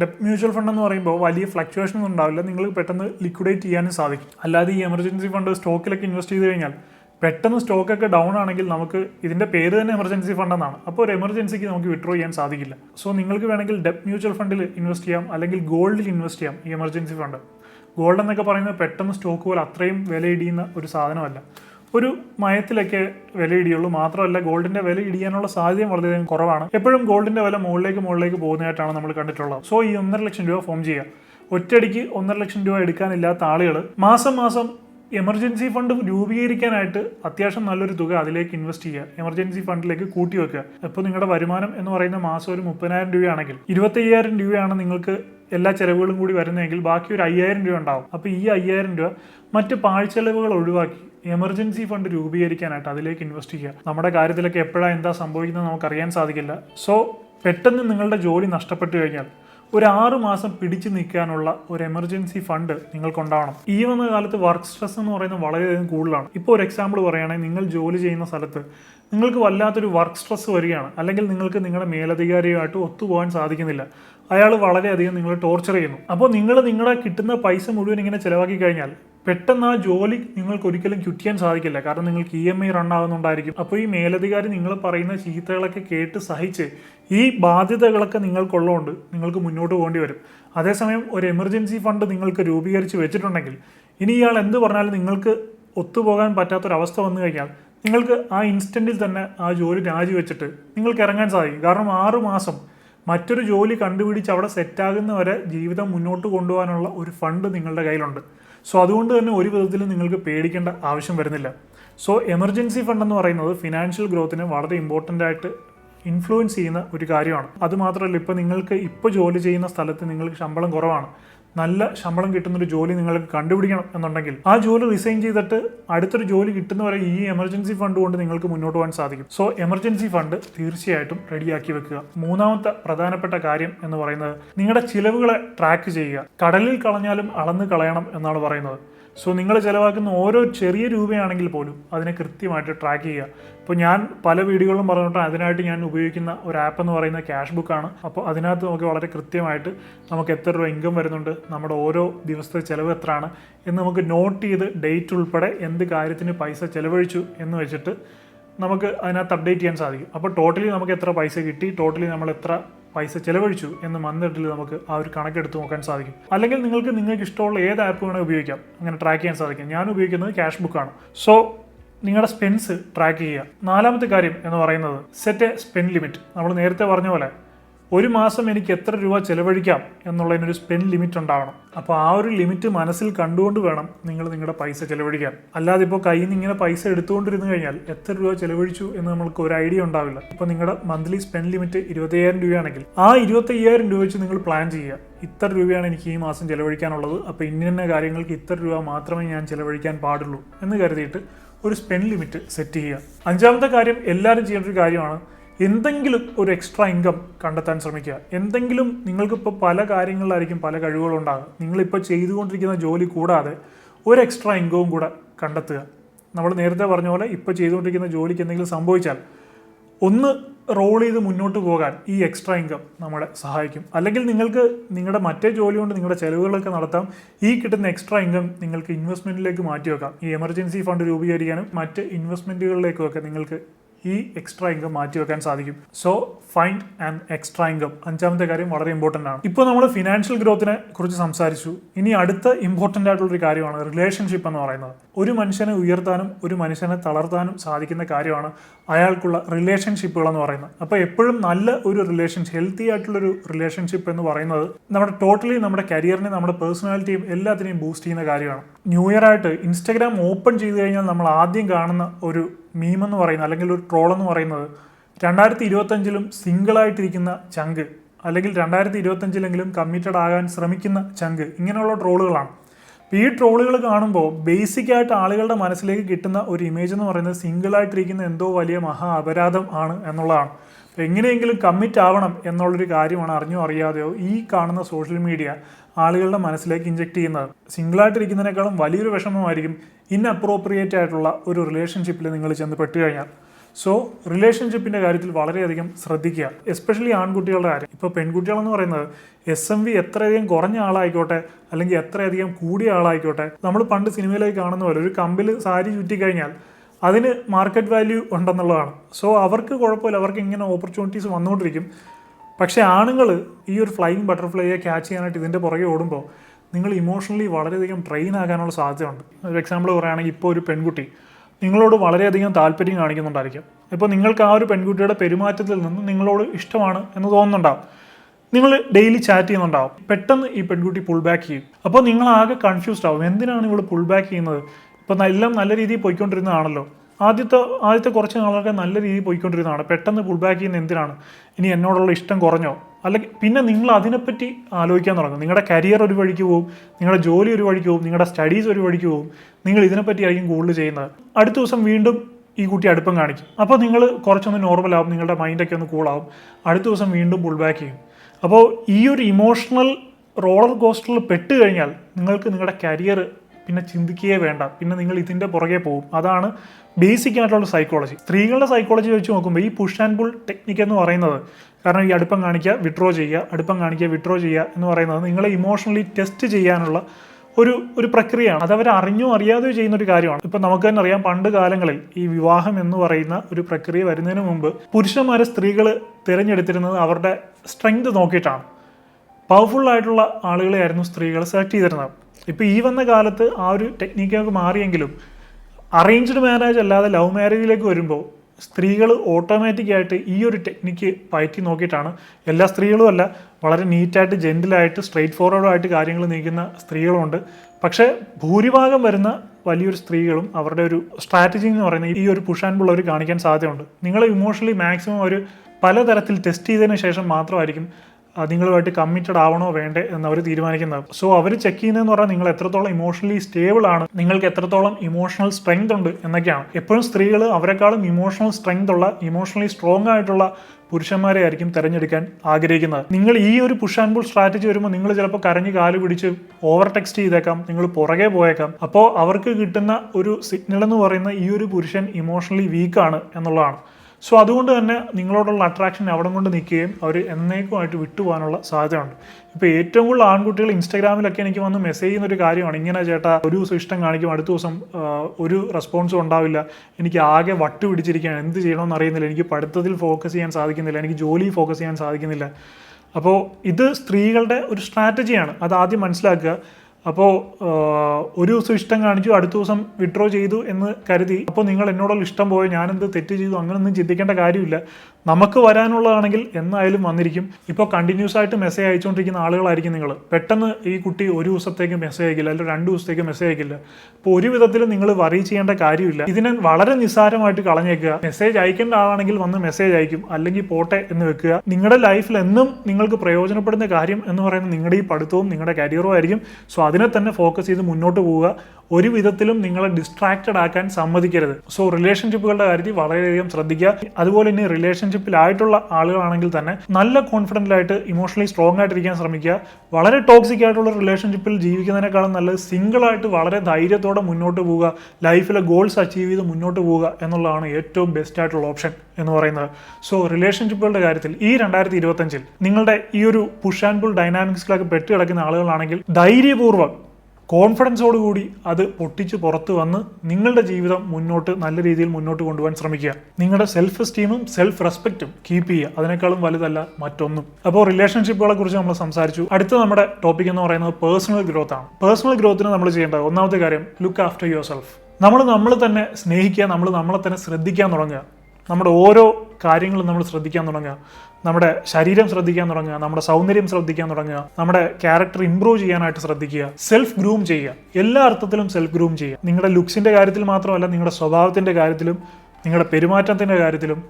ഡെപ്റ്റ് മ്യൂച്വൽ ഫണ്ട് എന്ന് പറയുമ്പോൾ വലിയ ഫ്ലക്ച്വേഷൻ ഒന്നും ഉണ്ടാവില്ല. നിങ്ങൾ പെട്ടെന്ന് ലിക്വിഡേറ്റ് ചെയ്യാനും സാധിക്കും. അല്ലാതെ ഈ എമർജൻസി ഫണ്ട് സ്റ്റോക്കിലൊക്കെ ഇൻവെസ്റ്റ് ചെയ്ത് കഴിഞ്ഞാൽ പെട്ടെന്ന് സ്റ്റോക്കൊക്കെ ഡൗൺ ആണെങ്കിൽ നമുക്ക് ഇതിന്റെ പേര് തന്നെ എമർജൻസി ഫണ്ട് എന്നാണ്. അപ്പോൾ ഒരു എമർജൻസിക്ക് നമുക്ക് വിഡ്രോ ചെയ്യാൻ സാധിക്കില്ല. സോ നിങ്ങൾക്ക് വേണമെങ്കിൽ ഡെപ്റ്റ് മ്യൂച്വൽ ഫണ്ടിൽ ഇൻവെസ്റ്റ് ചെയ്യാം. അല്ലെങ്കിൽ ഗോൾഡിൽ ഇൻവെസ്റ്റ് ചെയ്യാം ഈ എമർജൻസി ഫണ്ട് ഗോൾഡ് എന്നൊക്കെ പറയുന്നത് പെട്ടെന്ന് സ്റ്റോക്ക് പോലെ അത്രയും വില ഇടിയുന്ന ഒരു സാധനമല്ല. ഒരു മയത്തിലൊക്കെ വില ഇടിയുള്ളൂ മാത്രമല്ല ഗോൾഡിന്റെ വില ഇടിയാനുള്ള സാധ്യത വളരെയധികം കുറവാണ്. എപ്പോഴും ഗോൾഡിന്റെ വില മുകളിലേക്ക് മുകളിലേക്ക് പോകുന്നതായിട്ടാണ് നമ്മൾ കണ്ടിട്ടുള്ളത്. സോ ഈ ഒന്നര ലക്ഷം രൂപ ഫോം ചെയ്യുക. ഒറ്റയടിക്ക് ഒന്നര ലക്ഷം രൂപ എടുക്കാനില്ലാത്ത ആളുകൾ മാസം മാസം എമർജൻസി ഫണ്ട് രൂപീകരിക്കാനായിട്ട് അത്യാവശ്യം നല്ലൊരു തുക അതിലേക്ക് ഇൻവെസ്റ്റ് ചെയ്യുക. എമർജൻസി ഫണ്ടിലേക്ക് കൂട്ടി വെക്കുക. ഇപ്പോൾ നിങ്ങളുടെ വരുമാനം എന്ന് പറയുന്ന മാസം ഒരു മുപ്പതിനായിരം രൂപയാണെങ്കിൽ ഇരുപത്തയ്യായിരം രൂപയാണ് നിങ്ങൾക്ക് എല്ലാ ചെലവുകളും കൂടി വരുന്നതെങ്കിൽ ബാക്കി ഒരു അയ്യായിരം രൂപ ഉണ്ടാവും. അപ്പോൾ ഈ അയ്യായിരം രൂപ മറ്റ് പാഴ്ചെലവുകൾ ഒഴിവാക്കി എമർജൻസി ഫണ്ട് രൂപീകരിക്കാനായിട്ട് അതിലേക്ക് ഇൻവെസ്റ്റ് ചെയ്യുക. നമ്മുടെ കാര്യത്തിലൊക്കെ എപ്പോഴാണ് എന്താ സംഭവിക്കുന്നത് നമുക്കറിയാൻ സാധിക്കില്ല. സോ പെട്ടെന്ന് നിങ്ങളുടെ ജോലി നഷ്ടപ്പെട്ടു കഴിഞ്ഞാൽ ഒരു ആറ് മാസം പിടിച്ചു നിൽക്കാനുള്ള ഒരു എമർജൻസി ഫണ്ട് നിങ്ങൾക്കുണ്ടാവണം. ഈ വന്ന കാലത്ത് വർക്ക് സ്ട്രെസ് എന്ന് പറയുന്നത് വളരെയധികം കൂടുതലാണ്. ഇപ്പോൾ ഒരു എക്സാമ്പിൾ പറയുകയാണെങ്കിൽ നിങ്ങൾ ജോലി ചെയ്യുന്ന സ്ഥലത്ത് നിങ്ങൾക്ക് വല്ലാത്തൊരു വർക്ക് സ്ട്രെസ് വരികയാണ്. അല്ലെങ്കിൽ നിങ്ങൾക്ക് നിങ്ങളുടെ മേലധികാരിയുമായിട്ട് ഒത്തുപോകാൻ സാധിക്കുന്നില്ല. അയാൾ വളരെയധികം നിങ്ങളെ ടോർച്ചർ ചെയ്യുന്നു. അപ്പോൾ നിങ്ങൾ നിങ്ങളുടെ കിട്ടുന്ന പൈസ മുഴുവൻ ഇങ്ങനെ ചിലവാക്കി കഴിഞ്ഞാൽ പെട്ടെന്ന് ആ ജോലി നിങ്ങൾക്ക് ഒരിക്കലും ക്വിറ്റ് ചെയ്യാൻ സാധിക്കില്ല. കാരണം നിങ്ങൾക്ക് ഇ എം ഐ റൺ ആകുന്നുണ്ടായിരിക്കും അപ്പോൾ ഈ മേലധികാരി നിങ്ങൾ പറയുന്ന ചീത്തകളൊക്കെ കേട്ട് സഹിച്ച് ഈ ബാധ്യതകളൊക്കെ നിങ്ങൾക്കുള്ളതുകൊണ്ട് നിങ്ങൾക്ക് മുന്നോട്ട് പോകേണ്ടി വരും. അതേസമയം ഒരു എമർജൻസി ഫണ്ട് നിങ്ങൾക്ക് രൂപീകരിച്ച് വെച്ചിട്ടുണ്ടെങ്കിൽ ഇനി ഇയാൾ എന്ത് പറഞ്ഞാലും നിങ്ങൾക്ക് ഒത്തുപോകാൻ പറ്റാത്തൊരവസ്ഥ വന്നു കഴിഞ്ഞാൽ നിങ്ങൾക്ക് ആ ഇൻസ്റ്റന്റിൽ തന്നെ ആ ജോലി രാജിവെച്ചിട്ട് നിങ്ങൾക്ക് ഇറങ്ങാൻ സാധിക്കും. കാരണം ആറ് മാസം മറ്റൊരു ജോലി കണ്ടുപിടിച്ച് അവിടെ സെറ്റാകുന്നവരെ ജീവിതം മുന്നോട്ട് കൊണ്ടുപോകാനുള്ള ഒരു ഫണ്ട് നിങ്ങളുടെ കയ്യിലുണ്ട്. സോ അതുകൊണ്ട് തന്നെ ഒരു വിധത്തിലും നിങ്ങൾക്ക് പേടിക്കേണ്ട ആവശ്യം വരുന്നില്ല. സോ എമർജൻസി ഫണ്ട് എന്ന് പറയുന്നത് ഫിനാൻഷ്യൽ ഗ്രോത്തിന് വളരെ ഇമ്പോർട്ടന്റ് ആയിട്ട് ഇൻഫ്ലുവൻസ് ചെയ്യുന്ന ഒരു കാര്യമാണ്. അതുമാത്രമല്ല ഇപ്പോൾ നിങ്ങൾക്ക് ഇപ്പോൾ ജോലി ചെയ്യുന്ന സ്ഥലത്ത് നിങ്ങൾക്ക് ശമ്പളം കുറവാണ്. നല്ല ശമ്പളം കിട്ടുന്ന ഒരു ജോലി നിങ്ങൾക്ക് കണ്ടുപിടിക്കണം എന്നുണ്ടെങ്കിൽ ആ ജോലി റിസൈൻ ചെയ്തിട്ട് അടുത്തൊരു ജോലി കിട്ടുന്നവരെ ഈ എമർജൻസി ഫണ്ട് കൊണ്ട് നിങ്ങൾക്ക് മുന്നോട്ട് പോകാൻ സാധിക്കും. സോ എമർജൻസി ഫണ്ട് തീർച്ചയായിട്ടും റെഡിയാക്കി വെക്കുക. മൂന്നാമത്തെ പ്രധാനപ്പെട്ട കാര്യം എന്ന് പറയുന്നത് നിങ്ങളുടെ ചിലവുകളെ ട്രാക്ക് ചെയ്യുക. കടലിൽ കളഞ്ഞാലും അളന്ന് കളയണം എന്നാണ് പറയുന്നത്. സോ നിങ്ങൾ ചിലവാക്കുന്ന ഓരോ ചെറിയ രൂപയാണെങ്കിൽ പോലും അതിനെ കൃത്യമായിട്ട് ട്രാക്ക് ചെയ്യുക. ഇപ്പോൾ ഞാൻ പല വീഡിയോകളും പറഞ്ഞിട്ട് അതിനായിട്ട് ഞാൻ ഉപയോഗിക്കുന്ന ഒരു ആപ്പ് എന്ന് പറയുന്ന ക്യാഷ് ബുക്കാണ് അപ്പോൾ അതിനകത്ത് നമുക്ക് വളരെ കൃത്യമായിട്ട് നമുക്ക് എത്ര രൂപ ഇൻകം വരുന്നുണ്ട് നമ്മുടെ ഓരോ ദിവസത്തെ ചിലവ് എത്രയാണ് എന്ന് നമുക്ക് നോട്ട് ചെയ്ത് ഡേറ്റ് ഉൾപ്പെടെ എന്ത് കാര്യത്തിന് പൈസ ചിലവഴിച്ചു എന്ന് വെച്ചിട്ട് നമുക്ക് അതിനകത്ത് അപ്ഡേറ്റ് ചെയ്യാൻ സാധിക്കും. അപ്പോൾ ടോട്ടലി നമുക്ക് എത്ര പൈസ കിട്ടി ടോട്ടലി നമ്മൾ എത്ര പൈസ ചിലവഴിച്ചു എന്ന് മന്തിട്ടിൽ നമുക്ക് ആ ഒരു കണക്കെടുത്ത് നോക്കാൻ സാധിക്കും. അല്ലെങ്കിൽ നിങ്ങൾക്ക് നിങ്ങൾക്ക് ഇഷ്ടമുള്ള ഏത് ആപ്പ് വേണമെങ്കിൽ ഉപയോഗിക്കാം. അങ്ങനെ ട്രാക്ക് ചെയ്യാൻ സാധിക്കും. ഞാൻ ഉപയോഗിക്കുന്നത് ക്യാഷ് ബുക്കാണ് സോ നിങ്ങളുടെ സ്പെൻസ് ട്രാക്ക് ചെയ്യുക. നാലാമത്തെ കാര്യം എന്ന് പറയുന്നത് സെറ്റ് എ സ്പെൻഡ് ലിമിറ്റ് നമ്മൾ നേരത്തെ പറഞ്ഞ പോലെ ഒരു മാസം എനിക്ക് എത്ര രൂപ ചെലവഴിക്കാം എന്നുള്ളതിനൊരു സ്പെൻഡ് ലിമിറ്റ് ഉണ്ടാവണം. അപ്പോൾ ആ ഒരു ലിമിറ്റ് മനസ്സിൽ കണ്ടുകൊണ്ട് വേണം നിങ്ങൾ നിങ്ങളുടെ പൈസ ചെലവഴിക്കാൻ. അല്ലാതെ ഇപ്പോൾ കയ്യിൽ നിന്ന് ഇങ്ങനെ പൈസ എടുത്തുകൊണ്ടിരുന്നു കഴിഞ്ഞാൽ എത്ര രൂപ ചെലവഴിച്ചു എന്ന് നമ്മൾക്ക് ഒരു ഐഡിയ ഉണ്ടാവില്ല. ഇപ്പോൾ നിങ്ങളുടെ മന്ത്ലി സ്പെൻഡ് ലിമിറ്റ് ഇരുപത്തയ്യായിരം രൂപയാണെങ്കിൽ ആ ഇരുപത്തയ്യായിരം രൂപ വെച്ച് നിങ്ങൾ പ്ലാൻ ചെയ്യുക. ഇത്ര രൂപയാണ് എനിക്ക് ഈ മാസം ചെലവഴിക്കാനുള്ളത്. അപ്പോൾ ഇന്ന കാര്യങ്ങൾക്ക് ഇത്ര രൂപ മാത്രമേ ഞാൻ ചെലവഴിക്കാൻ പാടുള്ളൂ എന്ന് കരുതിയിട്ട് ഒരു സ്പെൻഡ് ലിമിറ്റ് സെറ്റ് ചെയ്യുക. അഞ്ചാമത്തെ കാര്യം എല്ലാവരും ചെയ്യേണ്ട ഒരു കാര്യമാണ്. എന്തെങ്കിലും ഒരു എക്സ്ട്രാ ഇൻകം കണ്ടെത്താൻ ശ്രമിക്കുക. എന്തെങ്കിലും നിങ്ങൾക്കിപ്പോൾ പല കാര്യങ്ങളിലായിരിക്കും പല കഴിവുകളുണ്ടാകുക നിങ്ങളിപ്പോൾ ചെയ്തുകൊണ്ടിരിക്കുന്ന ജോലി കൂടാതെ ഒരു എക്സ്ട്രാ ഇൻകവും കൂടെ കണ്ടെത്തുക. നമ്മൾ നേരത്തെ പറഞ്ഞ പോലെ ഇപ്പോൾ ചെയ്തുകൊണ്ടിരിക്കുന്ന ജോലിക്ക് എന്തെങ്കിലും സംഭവിച്ചാൽ ഒന്ന് റോൾ ചെയ്ത് മുന്നോട്ട് പോകാൻ ഈ എക്സ്ട്രാ ഇൻകം നമ്മളെ സഹായിക്കും. അല്ലെങ്കിൽ നിങ്ങൾക്ക് നിങ്ങളുടെ മറ്റേ ജോലി കൊണ്ട് നിങ്ങളുടെ ചെലവുകളൊക്കെ നടത്താം. ഈ കിട്ടുന്ന എക്സ്ട്രാ ഇൻകം നിങ്ങൾക്ക് ഇൻവെസ്റ്റ്മെന്റിലേക്ക് മാറ്റി വെക്കാം ഈ എമർജൻസി ഫണ്ട് രൂപീകരിക്കാനും മറ്റ് ഇൻവെസ്റ്റ്മെന്റുകളിലേക്കും ഒക്കെ നിങ്ങൾക്ക് ഈ എക്സ്ട്രാ ഇൻകം മാറ്റി വെക്കാൻ സാധിക്കും. So find and extra income അഞ്ചാമത്തെ കാര്യം വളരെ ഇമ്പോർട്ടന്റ് ആണ്. ഇപ്പോൾ നമ്മൾ ഫിനാൻഷ്യൽ ഗ്രോത്തിനെ കുറിച്ച് സംസാരിച്ചു. ഇനി അടുത്ത ഇമ്പോർട്ടന്റ് ആയിട്ടുള്ള ഒരു കാര്യമാണ് റിലേഷൻഷിപ്പ് എന്ന് പറയുന്നത്. ഒരു മനുഷ്യനെ ഉയർത്താനും ഒരു മനുഷ്യനെ തളർത്താനും സാധിക്കുന്ന കാര്യമാണ് അയാൾക്കുള്ള റിലേഷൻഷിപ്പുകൾ എന്ന് പറയുന്നത്. അപ്പോൾ എപ്പോഴും നല്ല ഒരു റിലേഷൻഷിപ്പ് ഹെൽത്തി ആയിട്ടുള്ളൊരു റിലേഷൻഷിപ്പ് എന്ന് പറയുന്നത് നമ്മുടെ ടോട്ടലി നമ്മുടെ കരിയറിനെ നമ്മുടെ പേഴ്സണാലിറ്റിയും എല്ലാത്തിനെയും ബൂസ്റ്റ് ചെയ്യുന്ന കാര്യമാണ്. ന്യൂ ഇയർ ആയിട്ട് ഇൻസ്റ്റാഗ്രാം ഓപ്പൺ ചെയ്ത് കഴിഞ്ഞാൽ നമ്മൾ ആദ്യം കാണുന്ന ഒരു മീം എന്ന് പറയുന്നത് അല്ലെങ്കിൽ ഒരു ട്രോൾ എന്ന് പറയുന്നത് രണ്ടായിരത്തി ഇരുപത്തഞ്ചിലും സിംഗിളായിട്ടിരിക്കുന്ന ചങ്ക് അല്ലെങ്കിൽ രണ്ടായിരത്തി ഇരുപത്തഞ്ചിലെങ്കിലും കമ്മിറ്റഡ് ആകാൻ ശ്രമിക്കുന്ന ചങ്ക് ഇങ്ങനെയുള്ള ട്രോളുകളാണ്. ഈ ട്രോളുകൾ കാണുമ്പോൾ ബേസിക് ആയിട്ട് ആളുകളുടെ മനസ്സിലേക്ക് കിട്ടുന്ന ഒരു ഇമേജ് എന്ന് പറയുന്നത് സിംഗിളായിട്ടിരിക്കുന്ന എന്തോ വലിയ മഹാ അപരാധം ആണ് എന്നുള്ളതാണ്. എങ്ങനെയെങ്കിലും കമ്മിറ്റ് ആവണം എന്നുള്ളൊരു കാര്യമാണ് അറിഞ്ഞോ അറിയാതെയോ ഈ കാണുന്ന സോഷ്യൽ മീഡിയ ആളുകളുടെ മനസ്സിലേക്ക് ഇഞ്ചെക്ട് ചെയ്യുന്നത്. സിംഗിളായിട്ടിരിക്കുന്നതിനേക്കാളും വലിയൊരു വിഷമമായിരിക്കും ഇൻഅപ്രോപ്രിയേറ്റ് ആയിട്ടുള്ള ഒരു റിലേഷൻഷിപ്പിൽ നിങ്ങൾ ചെന്ന് പെട്ടുകഴിഞ്ഞാൽ. സോ റിലേഷൻഷിപ്പിന്റെ കാര്യത്തിൽ വളരെയധികം ശ്രദ്ധിക്കുക. എസ്പെഷ്യലി ആൺകുട്ടികളുടെ കാര്യം. ഇപ്പോൾ പെൺകുട്ടികളെന്ന് പറയുന്നത് എസ് എം വി എത്രയധികം കുറഞ്ഞ ആളായിക്കോട്ടെ അല്ലെങ്കിൽ എത്രയധികം കൂടിയ ആളായിക്കോട്ടെ നമ്മൾ പണ്ട് സിനിമയിലേക്ക് കാണുന്ന പോലെ ഒരു കമ്പിൽ സാരി ചുറ്റിക്കഴിഞ്ഞാൽ അതിന് മാർക്കറ്റ് വാല്യൂ ഉണ്ടെന്നുള്ളതാണ്. സോ അവർക്ക് കുഴപ്പമില്ല. അവർക്ക് ഇങ്ങനെ ഓപ്പർച്യൂണിറ്റീസ് വന്നുകൊണ്ടിരിക്കും. പക്ഷേ ആണുങ്ങൾ ഈ ഒരു ഫ്ലൈയിങ് ബട്ടർഫ്ലൈയെ ക്യാച്ച് ചെയ്യാനായിട്ട് ഇതിന്റെ പുറകെ ഓടുമ്പോൾ നിങ്ങൾ ഇമോഷണലി വളരെയധികം ട്രെയിൻ ആകാനുള്ള സാധ്യതയുണ്ട്. ഒരു എക്സാമ്പിൾ പറയുകയാണെങ്കിൽ ഇപ്പോൾ ഒരു പെൺകുട്ടി നിങ്ങളോട് വളരെയധികം താല്പര്യം കാണിക്കുന്നുണ്ടായിരിക്കും. ഇപ്പോൾ നിങ്ങൾക്ക് ആ ഒരു പെൺകുട്ടിയുടെ പെരുമാറ്റത്തിൽ നിന്ന് നിങ്ങളോട് ഇഷ്ടമാണ് എന്ന് തോന്നുന്നുണ്ടാവും. നിങ്ങൾ ഡെയിലി ചാറ്റ് ചെയ്യുന്നുണ്ടാവും. പെട്ടെന്ന് ഈ പെൺകുട്ടി പുൾ ബാക്ക് ചെയ്യും. അപ്പോൾ നിങ്ങൾ ആകെ കൺഫ്യൂസ്ഡ് ആവും. എന്തിനാണ് ഇവൾ പുൾ ബാക്ക് ചെയ്യുന്നത്? ഇപ്പോൾ എല്ലാം നല്ല രീതിയിൽ പോയിക്കൊണ്ടിരുന്നതാണല്ലോ. ആദ്യത്തെ ആദ്യത്തെ കുറച്ച് നാളൊക്കെ നല്ല രീതിയിൽ പോയിക്കൊണ്ടിരുന്നതാണ്. പെട്ടെന്ന് പുൾ ബാക്ക് ചെയ്യുന്ന എന്തിനാണ്? ഇനി എന്നോടുള്ള ഇഷ്ടം കുറഞ്ഞോ? അല്ലെങ്കിൽ പിന്നെ നിങ്ങൾ അതിനെപ്പറ്റി ആലോചിക്കാൻ തുടങ്ങും. നിങ്ങളുടെ കരിയർ ഒരു വഴിക്ക് പോകും നിങ്ങളുടെ ജോലി ഒരു വഴിക്ക് പോകും നിങ്ങളുടെ സ്റ്റഡീസ് ഒരു വഴിക്ക് പോകും നിങ്ങൾ ഇതിനെപ്പറ്റി ആയിരിക്കും കൂടുതൽ ചെയ്യുന്നത്. അടുത്ത ദിവസം വീണ്ടും ഈ കുട്ടി അടുപ്പം കാണിക്കും. അപ്പോൾ നിങ്ങൾ കുറച്ചൊന്ന് നോർമൽ ആവും നിങ്ങളുടെ മൈൻഡൊക്കെ ഒന്ന് കൂളാവും അടുത്ത ദിവസം വീണ്ടും പുൾ ബാക്ക് ചെയ്യും. അപ്പോൾ ഈ ഒരു ഇമോഷണൽ റോളർ കോസ്റ്ററിൽ പെട്ട് കഴിഞ്ഞാൽ നിങ്ങൾക്ക് നിങ്ങളുടെ കരിയർ പിന്നെ ചിന്തിക്കുകയേ വേണ്ട. പിന്നെ നിങ്ങൾ ഇതിന്റെ പുറകെ പോകും. അതാണ് ബേസിക് ആയിട്ടുള്ള സൈക്കോളജി സ്ത്രീകളുടെ സൈക്കോളജി വെച്ച് നോക്കുമ്പോൾ ഈ പുഷ് ആൻഡ് പുൾ ടെക്നിക്ക് എന്ന് പറയുന്നത് കാരണം ഈ അടുപ്പം കാണിക്കുക വിഡ്രോ ചെയ്യുക അടുപ്പം കാണിക്കുക വിഡ്രോ ചെയ്യുക എന്ന് പറയുന്നത് നിങ്ങളെ ഇമോഷണലി ടെസ്റ്റ് ചെയ്യാനുള്ള ഒരു ഒരു പ്രക്രിയയാണ്. അത് അവർ അറിഞ്ഞോ അറിയാതെയോ ചെയ്യുന്ന ഒരു കാര്യമാണ്. ഇപ്പം നമുക്ക് തന്നെ അറിയാം പണ്ട് കാലങ്ങളിൽ ഈ വിവാഹം എന്ന് പറയുന്ന ഒരു പ്രക്രിയ വരുന്നതിന് മുമ്പ് പുരുഷന്മാരെ സ്ത്രീകൾ തിരഞ്ഞെടുത്തിരുന്നത് അവരുടെ സ്ട്രെങ്ത് നോക്കിയിട്ടാണ്. പവർഫുൾ ആയിട്ടുള്ള ആളുകളെയായിരുന്നു സ്ത്രീകൾ സെലക്ട് ചെയ്തിരുന്നത്. ഇപ്പോൾ ഈ വന്ന കാലത്ത് ആ ഒരു ടെക്നിക്കൊക്കെ മാറിയെങ്കിലും അറേഞ്ച്ഡ് മാരേജ് അല്ലാതെ ലവ് മാരേജിലേക്ക് വരുമ്പോൾ സ്ത്രീകൾ ഓട്ടോമാറ്റിക്കായിട്ട് ഈ ഒരു ടെക്നിക്ക് പയറ്റി നോക്കിയിട്ടാണ്. എല്ലാ സ്ത്രീകളും അല്ല വളരെ നീറ്റായിട്ട് ജെന്റിലായിട്ട് സ്ട്രെയിറ്റ് ഫോർവേഡായിട്ട് കാര്യങ്ങൾ നീക്കുന്ന സ്ത്രീകളുമുണ്ട് പക്ഷേ ഭൂരിഭാഗം വരുന്ന വലിയൊരു സ്ത്രീകളും അവരുടെ ഒരു സ്ട്രാറ്റജി എന്ന് പറയുന്നത് ഈ ഒരു പുഷ് ആൻഡ് പുൾ അവർ കാണിക്കാൻ സാധ്യതയുണ്ട്. നിങ്ങൾ ഇമോഷണലി മാക്സിമം ഒരു പലതരത്തിൽ ടെസ്റ്റ് ചെയ്തതിന് ശേഷം മാത്രമായിരിക്കും നിങ്ങളുമായിട്ട് കമ്മിറ്റഡ് ആവണോ വേണ്ടേ എന്ന് അവർ തീരുമാനിക്കുന്നത്. സോ അവർ ചെക്ക് ചെയ്യുന്നതെന്ന് പറഞ്ഞാൽ നിങ്ങൾ എത്രത്തോളം ഇമോഷണലി സ്റ്റേബിൾ ആണ് നിങ്ങൾക്ക് എത്രത്തോളം ഇമോഷണൽ സ്ട്രെങ്ത് ഉണ്ട് എന്നൊക്കെയാണ്. എപ്പോഴും സ്ത്രീകൾ അവരെക്കാളും ഇമോഷണൽ സ്ട്രെങ്ത് ഉള്ള ഇമോഷണലി സ്ട്രോങ് ആയിട്ടുള്ള പുരുഷന്മാരെ ആയിരിക്കും തിരഞ്ഞെടുക്കാൻ ആഗ്രഹിക്കുന്നത്. നിങ്ങൾ ഈ ഒരു പുഷ് ആൻഡ് പുൾ സ്ട്രാറ്റജി വരുമ്പോൾ നിങ്ങൾ ചിലപ്പോൾ കരഞ്ഞ് കാൽ പിടിച്ച് ഓവർ ടെക്സ്റ്റ് ചെയ്തേക്കാം നിങ്ങൾ പുറകെ പോയേക്കാം. അപ്പോൾ അവർക്ക് കിട്ടുന്ന ഒരു സിഗ്നൽ എന്ന് പറയുന്ന ഈ ഒരു പുരുഷൻ ഇമോഷണലി വീക്കാണ് എന്നുള്ളതാണ്. സോ അതുകൊണ്ട് തന്നെ നിങ്ങളോടുള്ള അട്രാക്ഷൻ അവിടെ കൊണ്ട് നിൽക്കുകയും അവർ എന്നേക്കുമായിട്ട് വിട്ടുപോകാനുള്ള സാധ്യതയുണ്ട്. ഇപ്പോൾ ഏറ്റവും കൂടുതൽ ആൺകുട്ടികൾ ഇൻസ്റ്റാഗ്രാമിലൊക്കെ എനിക്ക് വന്ന് മെസ്സേജ് ചെയ്യുന്ന ഒരു കാര്യമാണ്. ഇങ്ങനെ ചേട്ടാ ഒരു ദിവസം ഇഷ്ടം കാണിക്കും അടുത്ത ദിവസം ഒരു റെസ്പോൺസും ഉണ്ടാവില്ല. എനിക്ക് ആകെ വട്ട് പിടിച്ചിരിക്കുകയാണ്. എന്ത് ചെയ്യണമെന്ന് അറിയുന്നില്ല. എനിക്ക് പഠിത്തത്തിൽ ഫോക്കസ് ചെയ്യാൻ സാധിക്കുന്നില്ല. എനിക്ക് ജോലി ഫോക്കസ് ചെയ്യാൻ സാധിക്കുന്നില്ല. അപ്പോൾ ഇത് സ്ത്രീകളുടെ ഒരു സ്ട്രാറ്റജിയാണ് അത് ആദ്യം മനസ്സിലാക്കുക. അപ്പോൾ ഒരു ദിവസം ഇഷ്ടം കാണിച്ചു അടുത്ത ദിവസം വിഡ്രോ ചെയ്തു എന്ന് കരുതി. അപ്പോൾ നിങ്ങൾ എന്നോടുള്ള ഇഷ്ടം പോയോ? ഞാനെന്ത് തെറ്റ് ചെയ്തു? അങ്ങനെയൊന്നും ചിന്തിക്കേണ്ട കാര്യമില്ല. നമുക്ക് വരാനുള്ളതാണെങ്കിൽ എന്നായാലും വന്നിരിക്കും. ഇപ്പോൾ കണ്ടിന്യൂസ് ആയിട്ട് മെസ്സേജ് അയച്ചുകൊണ്ടിരിക്കുന്ന ആളുകളായിരിക്കും നിങ്ങൾ പെട്ടെന്ന് ഈ കുട്ടി ഒരു ദിവസത്തേക്ക് മെസ്സേജ് അയക്കില്ല അല്ലെങ്കിൽ രണ്ട് ദിവസത്തേക്ക് മെസ്സേജ് അയക്കില്ല. അപ്പോൾ ഒരു വിധത്തിൽ നിങ്ങൾ വറി ചെയ്യേണ്ട കാര്യമില്ല. ഇതിനെ വളരെ നിസ്സാരമായിട്ട് കളഞ്ഞേക്കുക. മെസ്സേജ് അയക്കേണ്ട ആളാണെങ്കിൽ വന്ന് മെസ്സേജ് അയക്കും. അല്ലെങ്കിൽ പോട്ടെ എന്ന് വെക്കുക. നിങ്ങളുടെ ലൈഫിൽ എന്നും നിങ്ങൾക്ക് പ്രയോജനപ്പെടുന്ന കാര്യം എന്ന് പറയുന്നത് നിങ്ങളുടെ ഈ പഠിത്തവും നിങ്ങളുടെ കരിയറും ആയിരിക്കും. സോ അതിനെ തന്നെ ഫോക്കസ് ചെയ്ത് മുന്നോട്ട് പോവുക. ഒരു വിധത്തിലും നിങ്ങളെ ഡിസ്ട്രാക്റ്റഡ് ആക്കാൻ സമ്മതിക്കരുത്. സോ റിലേഷൻഷിപ്പുകളുടെ കാര്യത്തിൽ വളരെയധികം ശ്രദ്ധിക്കുക. അതുപോലെ ഇനി റിലേഷൻഷിപ്പിലായിട്ടുള്ള ആളുകളാണെങ്കിൽ തന്നെ നല്ല കോൺഫിഡന്റ് ആയിട്ട് ഇമോഷണലി സ്ട്രോങ് ആയിട്ടിരിക്കാൻ ശ്രമിക്കുക. വളരെ ടോക്സിക് ആയിട്ടുള്ള റിലേഷൻഷിപ്പിൽ ജീവിക്കുന്നതിനേക്കാളും നല്ലത് സിംഗിൾ ആയിട്ട് വളരെ ധൈര്യത്തോടെ മുന്നോട്ട് പോവുക. ലൈഫിലെ ഗോൾസ് അച്ചീവ് ചെയ്ത് മുന്നോട്ട് പോവുക എന്നുള്ളതാണ് ഏറ്റവും ബെസ്റ്റ് ആയിട്ടുള്ള ഓപ്ഷൻ എന്ന് പറയുന്നത്. സോ റിലേഷൻഷിപ്പുകളുടെ കാര്യത്തിൽ ഈ രണ്ടായിരത്തി ഇരുപത്തഞ്ചിൽ നിങ്ങളുടെ ഈ ഒരു പുഷ് ആൻഡ് പുൾ ഡൈനാമിക്സിലൊക്കെ പെട്ട് കിടക്കുന്ന ആളുകളാണെങ്കിൽ ധൈര്യപൂർവം കോൺഫിഡൻസോടുകൂടി അത് പൊട്ടിച്ച് പുറത്ത് വന്ന് നിങ്ങളുടെ ജീവിതം മുന്നോട്ട് നല്ല രീതിയിൽ മുന്നോട്ട് കൊണ്ടുപോകാൻ ശ്രമിക്കുക. നിങ്ങളുടെ സെൽഫ് എസ്റ്റീമും സെൽഫ് റെസ്പെക്റ്റും കീപ്പ് ചെയ്യുക. അതിനേക്കാളും വലുതല്ല മറ്റൊന്നും. അപ്പോൾ റിലേഷൻഷിപ്പുകളെ കുറിച്ച് നമ്മൾ സംസാരിച്ചു. അടുത്ത നമ്മുടെ ടോപ്പിക് എന്ന് പറയുന്നത് പേഴ്സണൽ ഗ്രോത്ത് ആണ്. പേഴ്സണൽ ഗ്രോത്തിന് നമ്മൾ ചെയ്യേണ്ടത് ഒന്നാമത്തെ കാര്യം ലുക്ക് ആഫ്റ്റർ യുവർ സെൽഫ് നമ്മൾ നമ്മൾ തന്നെ സ്നേഹിക്കുക നമ്മൾ നമ്മളെ തന്നെ ശ്രദ്ധിക്കാൻ തുടങ്ങുക. നമ്മുടെ ഓരോ കാര്യങ്ങളും നമ്മൾ ശ്രദ്ധിക്കാൻ തുടങ്ങുക. നമ്മുടെ ശരീരം ശ്രദ്ധിക്കാൻ തുടങ്ങുക. നമ്മുടെ സൗന്ദര്യം ശ്രദ്ധിക്കാൻ തുടങ്ങുക. നമ്മുടെ ക്യാരക്ടർ ഇംപ്രൂവ് ചെയ്യാനായിട്ട് ശ്രദ്ധിക്കുക. സെൽഫ് ഗ്രൂം ചെയ്യുക. എല്ലാ അർത്ഥത്തിലും സെൽഫ് ഗ്രൂം ചെയ്യുക. നിങ്ങളുടെ ലുക്സിന്റെ കാര്യത്തിൽ മാത്രമല്ല നിങ്ങളുടെ സ്വഭാവത്തിന്റെ കാര്യത്തിലും നിങ്ങളുടെ പെരുമാറ്റത്തിന്റെ കാര്യത്തിലും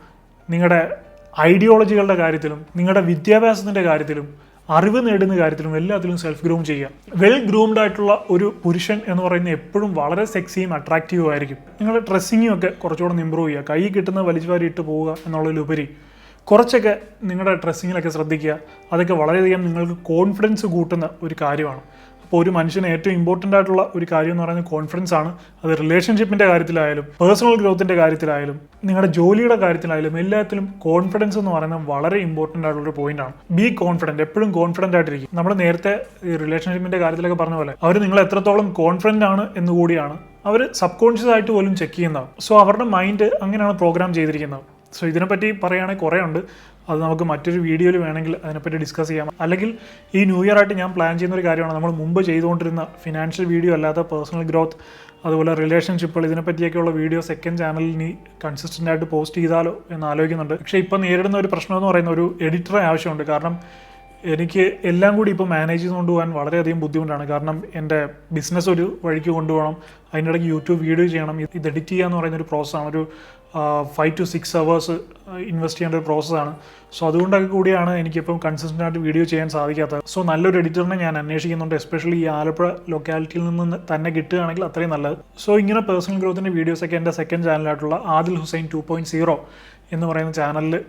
നിങ്ങളുടെ ഐഡിയോളജികളുടെ കാര്യത്തിലും നിങ്ങളുടെ വിദ്യാഭ്യാസത്തിന്റെ കാര്യത്തിലും അറിവ് നേടുന്ന കാര്യത്തിലും എല്ലാത്തിലും സെൽഫ് ഗ്രൂം ചെയ്യുക. വെൽ ഗ്രൂംഡ് ആയിട്ടുള്ള ഒരു പുരുഷൻ എന്ന് പറയുന്നത് എപ്പോഴും വളരെ സെക്സിയും അട്രാക്റ്റീവും ആയിരിക്കും. നിങ്ങളുടെ ഡ്രസ്സിങ്ങും ഒക്കെ കുറച്ചുകൂടെ ഇമ്പ്രൂവ് ചെയ്യുക. കൈ കിട്ടുന്ന വലിച്ചുവാരി ഇട്ട് പോവുക എന്നുള്ളതിലുപരി കുറച്ചൊക്കെ നിങ്ങളുടെ ഡ്രസ്സിങ്ങിലൊക്കെ ശ്രദ്ധിക്കുക. അതൊക്കെ വളരെയധികം നിങ്ങൾക്ക് കോൺഫിഡൻസ് കൂട്ടുന്ന ഒരു കാര്യമാണ്. അപ്പോൾ ഒരു മനുഷ്യന് ഏറ്റവും ഇമ്പോർട്ടന്റ് ആയിട്ടുള്ള ഒരു കാര്യം എന്ന് പറയുന്നത് കോൺഫിഡൻസ് ആണ്. അത് റിലേഷൻഷിപ്പിന്റെ കാര്യത്തിലായാലും പേഴ്സണൽ ഗ്രോത്തിന്റെ കാര്യത്തിലായാലും നിങ്ങളുടെ ജോലിയുടെ കാര്യത്തിലായാലും എല്ലാത്തിലും കോൺഫിഡൻസ് എന്ന് പറയുന്നത് വളരെ ഇമ്പോർട്ടന്റ് ആയിട്ടുള്ള ഒരു പോയിന്റ് ആണ്. ബി കോൺഫിഡന്റ് എപ്പോഴും കോൺഫിഡന്റ് ആയിട്ടിരിക്കും. നമ്മൾ നേരത്തെ ഈ റിലേഷൻഷിപ്പിന്റെ കാര്യത്തിലൊക്കെ പറഞ്ഞ പോലെ അവർ നിങ്ങൾ എത്രത്തോളം കോൺഫിഡന്റ് ആണ് എന്ന് കൂടിയാണ് അവർ സബ് കോൺഷ്യസ് ആയിട്ട് പോലും ചെക്ക് ചെയ്യുന്നതാണ് സോ അവരുടെ മൈൻഡ് അങ്ങനെയാണ് പ്രോഗ്രാം ചെയ്തിരിക്കുന്നത്. സോ ഇതിനെപ്പറ്റി പറയുകയാണെങ്കിൽ കുറേ ഉണ്ട് അത് നമുക്ക് മറ്റൊരു വീഡിയോയിൽ വേണമെങ്കിൽ അതിനെപ്പറ്റി ഡിസ്കസ് ചെയ്യാം. അല്ലെങ്കിൽ ഈ ന്യൂ ഇയർ ആയിട്ട് ഞാൻ പ്ലാൻ ചെയ്യുന്ന ഒരു കാര്യമാണ്. നമ്മൾ മുമ്പ് ചെയ്തുകൊണ്ടിരുന്ന ഫിനാൻഷ്യൽ വീഡിയോ അല്ലാത്ത പേഴ്സണൽ ഗ്രോത്ത് അതുപോലെ റിലേഷൻഷിപ്പുകൾ ഇതിനെപ്പറ്റിയൊക്കെയുള്ള വീഡിയോ സെക്കൻഡ് ചാനലിൽ ഇനി കൺസിസ്റ്റന്റ് ആയിട്ട് പോസ്റ്റ് ചെയ്താലോ എന്ന് ആലോചിക്കുന്നുണ്ട്. പക്ഷേ ഇപ്പം നേരിടുന്ന ഒരു പ്രശ്നം എന്ന് പറയുന്ന ഒരു എഡിറ്ററെ ആവശ്യമുണ്ട്. കാരണം എനിക്ക് എല്ലാം കൂടി ഇപ്പോൾ മാനേജ് ചെയ്ത് കൊണ്ടുപോകാൻ വളരെയധികം ബുദ്ധിമുട്ടാണ്. കാരണം എന്റെ ബിസിനസ് ഒരു വഴിക്ക് കൊണ്ടുപോകണം. അതിനിടയ്ക്ക് യൂട്യൂബ് വീഡിയോ ചെയ്യണം. ഇത് എഡിറ്റ് ചെയ്യുക എന്ന് പറയുന്ന ഒരു പ്രോസസ്സാണ് ഒരു five to six hours invest ചെയ്യേണ്ട ഒരു പ്രോസസ്സാണ് സോ അതുകൊണ്ടൊക്കെ കൂടിയാണ് എനിക്കിപ്പം കൺസിസ്റ്റന്റ് ആയിട്ട് വീഡിയോ ചെയ്യാൻ സാധിക്കാത്തത്. സോ നല്ലൊരു എഡിറ്ററിനെ ഞാൻ അന്വേഷിക്കുന്നുണ്ട്. എസ്പെഷ്യലി ഈ ആലപ്പുഴ ലൊക്കാലിറ്റിയിൽ നിന്ന് തന്നെ കിട്ടുകയാണെങ്കിൽ അത്രയും നല്ലത്. സോ ഇങ്ങനെ പേഴ്സണൽ ഗ്രോത്തിന്റെ വീഡിയോസൊക്കെ എന്റെ second ചാനലായിട്ടുള്ള Adil Hussain two point zero എന്ന് പറയുന്ന ചാനലിൽ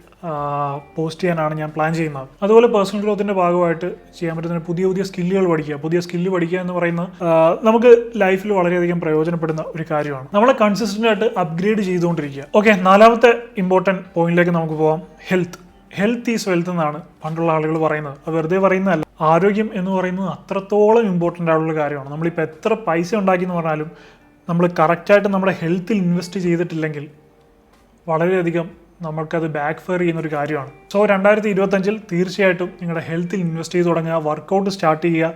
പോസ്റ്റ് ചെയ്യാനാണ് ഞാൻ പ്ലാൻ ചെയ്യുന്നത്. അതുപോലെ പേഴ്സണൽ ഗ്രോത്തിന്റെ ഭാഗമായിട്ട് ചെയ്യാൻ പറ്റുന്ന പുതിയ പുതിയ സ്കില്ലുകൾ പഠിക്കുക. പുതിയ സ്കില്ല് പഠിക്കുക എന്ന് പറയുന്നത് നമുക്ക് ലൈഫിൽ വളരെയധികം പ്രയോജനപ്പെടുന്ന ഒരു കാര്യമാണ്. നമ്മളെ കൺസിസ്റ്റന്റ് ആയിട്ട് അപ്ഗ്രേഡ് ചെയ്തുകൊണ്ടിരിക്കുക. ഓക്കെ നാലാമത്തെ ഇമ്പോർട്ടന്റ് പോയിന്റിലേക്ക് നമുക്ക് പോകാം ഹെൽത്ത് ഹെൽത്ത് ഈസ് വെൽത്ത് എന്നാണ് പണ്ടുള്ള ആളുകൾ പറയുന്നത്. അത് വെറുതെ പറയുന്നതല്ല. ആരോഗ്യം എന്ന് പറയുന്നത് അത്രത്തോളം ഇമ്പോർട്ടന്റ് ആയിട്ടുള്ള കാര്യമാണ്. നമ്മളിപ്പോൾ എത്ര പൈസ ഉണ്ടാക്കി എന്ന് പറഞ്ഞാലും നമ്മൾ കറക്റ്റായിട്ട് നമ്മുടെ ഹെൽത്തിൽ ഇൻവെസ്റ്റ് ചെയ്തിട്ടില്ലെങ്കിൽ വളരെയധികം നമ്മൾക്കത് ബാക്ക് ഫെയർ ചെയ്യുന്ന ഒരു കാര്യമാണ്. സോ രണ്ടായിരത്തി ഇരുപത്തഞ്ചിൽ തീർച്ചയായിട്ടും നിങ്ങളുടെ ഹെൽത്തിൽ ഇൻവെസ്റ്റ് ചെയ്ത് തുടങ്ങുക വർക്കൗട്ട് സ്റ്റാർട്ട് ചെയ്യുക.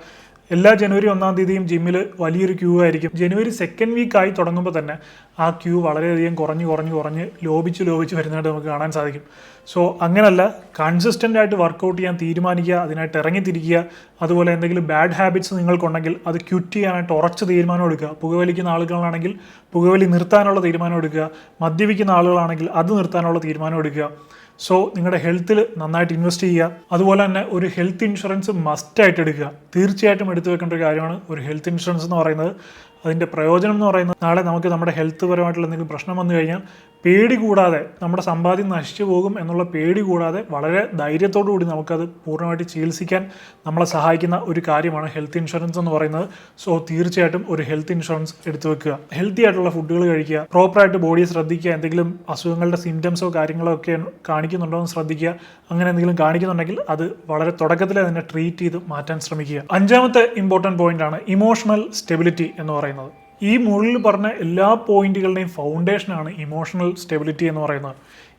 എല്ലാ ജനുവരി ഒന്നാം തീയതിയും ജിമ്മിൽ വലിയൊരു ക്യൂ ആയിരിക്കും. ജനുവരി സെക്കൻഡ് വീക്ക് ആയി തുടങ്ങുമ്പോൾ തന്നെ ആ ക്യൂ വളരെയധികം കുറഞ്ഞ് കുറഞ്ഞ് കുറഞ്ഞ് ലോപിച്ച് ലോപിച്ച് വരുന്നതായിട്ട് നമുക്ക് കാണാൻ സാധിക്കും. സോ അങ്ങനല്ല കൺസിസ്റ്റന്റ് ആയിട്ട് വർക്കൗട്ട് ചെയ്യാൻ തീരുമാനിക്കുക അതിനായിട്ട് ഇറങ്ങിത്തിരിക്കുക അതുപോലെ എന്തെങ്കിലും ബാഡ് ഹാബിറ്റ്സ് നിങ്ങൾക്കുണ്ടെങ്കിൽ അത് ക്യൂറ്റ് ചെയ്യാനായിട്ട് ഉറച്ച തീരുമാനം എടുക്കുക. പുകവലിക്കുന്ന ആളുകളാണെങ്കിൽ പുകവലി നിർത്താനുള്ള തീരുമാനം എടുക്കുക. മദ്യപിക്കുന്ന ആളുകളാണെങ്കിൽ അത് നിർത്താനുള്ള തീരുമാനം എടുക്കുക. സോ നിങ്ങളുടെ ഹെൽത്തിൽ നന്നായിട്ട് ഇൻവെസ്റ്റ് ചെയ്യുക. അതുപോലെ തന്നെ ഒരു ഹെൽത്ത് ഇൻഷുറൻസ് മസ്റ്റായിട്ട് എടുക്കുക. തീർച്ചയായിട്ടും എടുത്തു വെക്കേണ്ട ഒരു കാര്യമാണ് ഒരു ഹെൽത്ത് ഇൻഷുറൻസ് എന്ന് പറയുന്നത്. അതിന്റെ പ്രയോജനം എന്ന് പറയുന്നത് നാളെ നമുക്ക് നമ്മുടെ ഹെൽത്ത് പരമായിട്ടുള്ള എന്തെങ്കിലും പ്രശ്നം വന്നു കഴിഞ്ഞാൽ പേടി കൂടാതെ നമ്മുടെ സമ്പാദ്യം നശിച്ചു പോകും എന്നുള്ള പേടി കൂടാതെ വളരെ ധൈര്യത്തോടു കൂടി നമുക്കത് പൂർണമായിട്ട് ചികിത്സിക്കാൻ നമ്മളെ സഹായിക്കുന്ന ഒരു കാര്യമാണ് ഹെൽത്ത് ഇൻഷുറൻസ് എന്ന് പറയുന്നത്. സോ തീർച്ചയായിട്ടും ഒരു ഹെൽത്ത് ഇൻഷുറൻസ് എടുത്തു വെക്കുക. ഹെൽത്തി ആയിട്ടുള്ള ഫുഡുകൾ കഴിക്കുക. പ്രോപ്പറായിട്ട് ബോഡിയെ ശ്രദ്ധിക്കുക. എന്തെങ്കിലും അസുഖങ്ങളുടെ സിംറ്റംസോ കാര്യങ്ങളോ ഒക്കെ കാണിക്കുന്നുണ്ടോ എന്ന് ശ്രദ്ധിക്കുക. അങ്ങനെ എന്തെങ്കിലും കാണിക്കുന്നുണ്ടെങ്കിൽ അത് വളരെ തുടക്കത്തിൽ തന്നെ ട്രീറ്റ് ചെയ്ത് മാറ്റാൻ ശ്രമിക്കുക. അഞ്ചാമത്തെ ഇമ്പോർട്ടന്റ് ആണ് ഇമോഷണൽ സ്റ്റെബിലിറ്റി എന്ന് പറയുന്നത്. ഈ മുകളിൽ പറഞ്ഞ എല്ലാ പോയിന്റുകളുടെയും ഫൗണ്ടേഷനാണ് ഇമോഷണൽ സ്റ്റെബിലിറ്റി എന്ന് പറയുന്നത്.